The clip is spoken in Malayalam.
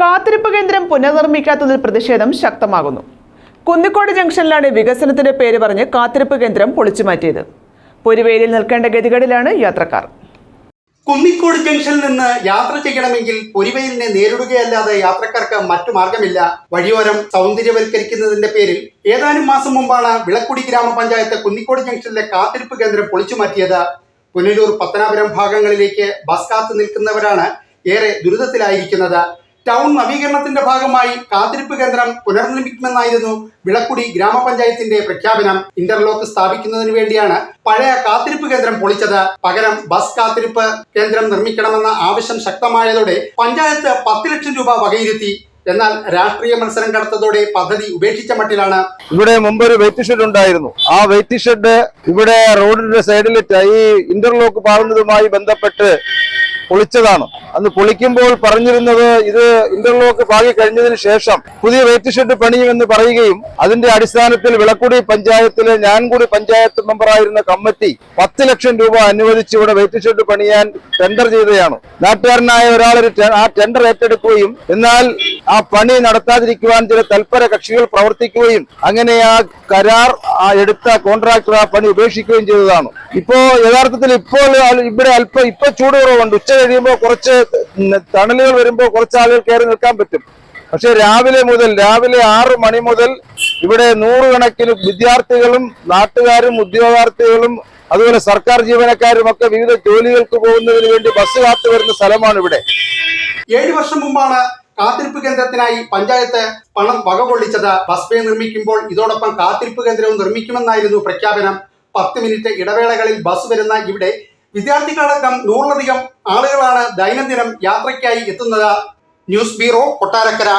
കാത്തിരിപ്പ് കേന്ദ്രം പുനർനിർമ്മിക്കാത്തതിൽ പ്രതിഷേധം ശക്തമാകുന്നു. കുന്നിക്കോട് ജംഗ്ഷനിലാണ് വികസനത്തിന്റെ പേര് പറഞ്ഞ് കാത്തിരിപ്പ് കേന്ദ്രം പൊളിച്ചു മാറ്റിയത്. പൊരുവേലിൽ നിൽക്കേണ്ട ഗതികേടിലാണ് യാത്രക്കാർ. കുന്നിക്കോട് ജംഗ്ഷനിൽ നിന്ന് യാത്ര ചെയ്യണമെങ്കിൽ പൊരിവെയിലിനെ നേരിടുകയല്ലാതെ യാത്രക്കാർക്ക് മറ്റു മാർഗമില്ല. വഴിയോരം സൗന്ദര്യവൽക്കരിക്കുന്നതിന്റെ പേരിൽ ഏതാനും മാസം മുമ്പാണ് വിളക്കുടി ഗ്രാമപഞ്ചായത്ത് കുന്നിക്കോട് ജംഗ്ഷനിലെ കാത്തിരിപ്പ് കേന്ദ്രം പൊളിച്ചു മാറ്റിയത്. പുനലൂർ പത്തനാപുരം ഭാഗങ്ങളിലേക്ക് ബസ് കാത്തു നിൽക്കുന്നവരാണ് ഏറെ ദുരിതത്തിലായിരിക്കുന്നത്. ടൗൺ നവീകരണത്തിന്റെ ഭാഗമായി കാത്തിരിപ്പ് കേന്ദ്രം പുനർനിർമ്മിക്കുമെന്നായിരുന്നു വിളക്കുടി ഗ്രാമപഞ്ചായത്തിന്റെ പ്രഖ്യാപനം. ഇന്റർലോക്ക് സ്ഥാപിക്കുന്നതിന് വേണ്ടിയാണ് പഴയ കാത്തിരിപ്പ് കേന്ദ്രം പൊളിച്ചത്. പകരം ബസ് കാത്തിരിപ്പ് കേന്ദ്രം നിർമ്മിക്കണമെന്ന ആവശ്യം ശക്തമായതോടെ പഞ്ചായത്ത് പത്ത് ലക്ഷം രൂപ വകയിരുത്തി. എന്നാൽ രാഷ്ട്രീയ മത്സരം കടത്തതോടെ പദ്ധതി ഉപേക്ഷിച്ച മട്ടിലാണ്. ഇവിടെ മുമ്പ് ഒരു വെയിറ്റ് ഷെഡ് ഉണ്ടായിരുന്നു. ആ വെയിറ്റ് ഷെഡ് ഇവിടെ റോഡിന്റെ സൈഡിൽ ഈ ഇന്റർലോക്ക് പാകുന്നതുമായി ബന്ധപ്പെട്ട് പൊളിച്ചതാണ്. അന്ന് പൊളിക്കുമ്പോൾ പറഞ്ഞിരുന്നത് ഇത് ഇന്റർലോക്ക് പാകി കഴിഞ്ഞതിന് ശേഷം പുതിയ വെയിറ്റ് ഷെഡ് പണിയുമെന്ന് പറയുകയും അതിന്റെ അടിസ്ഥാനത്തിൽ വിളക്കുടി പഞ്ചായത്തിലെ ഞാൻകുടി പഞ്ചായത്ത് മെമ്പറായിരുന്ന കമ്മിറ്റി പത്ത് ലക്ഷം രൂപ അനുവദിച്ച് ഇവിടെ വെയിറ്റ് ഷെഡ് പണിയാൻ ടെൻഡർ ചെയ്തതാണ് നാട്ടുകാരനായ ഒരാൾ ആ ടെൻഡർ ഏറ്റെടുക്കുകയും എന്നാൽ ആ പണി നടത്താതിരിക്കുവാൻ ചില തൽപര കക്ഷികൾ പ്രവർത്തിക്കുകയും അങ്ങനെ ആ കരാർ എടുത്ത കോൺട്രാക്ടർ ആ പണി ഉപേക്ഷിക്കുകയും ചെയ്തതാണ്. ഇപ്പോ യഥാർത്ഥത്തിൽ ഇപ്പോൾ ഇവിടെ അല്പം ഇപ്പൊ ചൂട് കുറവുണ്ട്. ഉച്ച കഴിയുമ്പോൾ കുറച്ച് തണലുകൾ വരുമ്പോൾ കുറച്ച് ആളുകൾ കയറി നിൽക്കാൻ പറ്റും. പക്ഷെ രാവിലെ മുതൽ രാവിലെ ആറ് മണി മുതൽ ഇവിടെ നൂറുകണക്കിന് വിദ്യാർത്ഥികളും നാട്ടുകാരും ഉദ്യോഗാർത്ഥികളും അതുപോലെ സർക്കാർ ജീവനക്കാരും ഒക്കെ വിവിധ ജോലികൾക്ക് പോകുന്നതിന് വേണ്ടി ബസ് കാത്തു വരുന്ന സ്ഥലമാണ് ഇവിടെ. ഏഴു വർഷം മുമ്പാണ് കാത്തിരിപ്പ് കേന്ദ്രത്തിനായി പഞ്ചായത്ത് പണം വകകൊള്ളിച്ചത് കൊള്ളിച്ചത് ബേ നിർമ്മിക്കുമ്പോൾ ഇതോടൊപ്പം കാത്തിരിപ്പ് കേന്ദ്രവും നിർമ്മിക്കുമെന്നായിരുന്നു പ്രഖ്യാപനം. പത്ത് മിനിറ്റ് ഇടവേളകളിൽ ബസ് വരുന്ന ഇവിടെ വിദ്യാർത്ഥികളടക്കം നൂറിലധികം ആളുകളാണ് ദൈനംദിനം യാത്രയ്ക്കായി എത്തുന്നത്. News bureau Kottarakkara.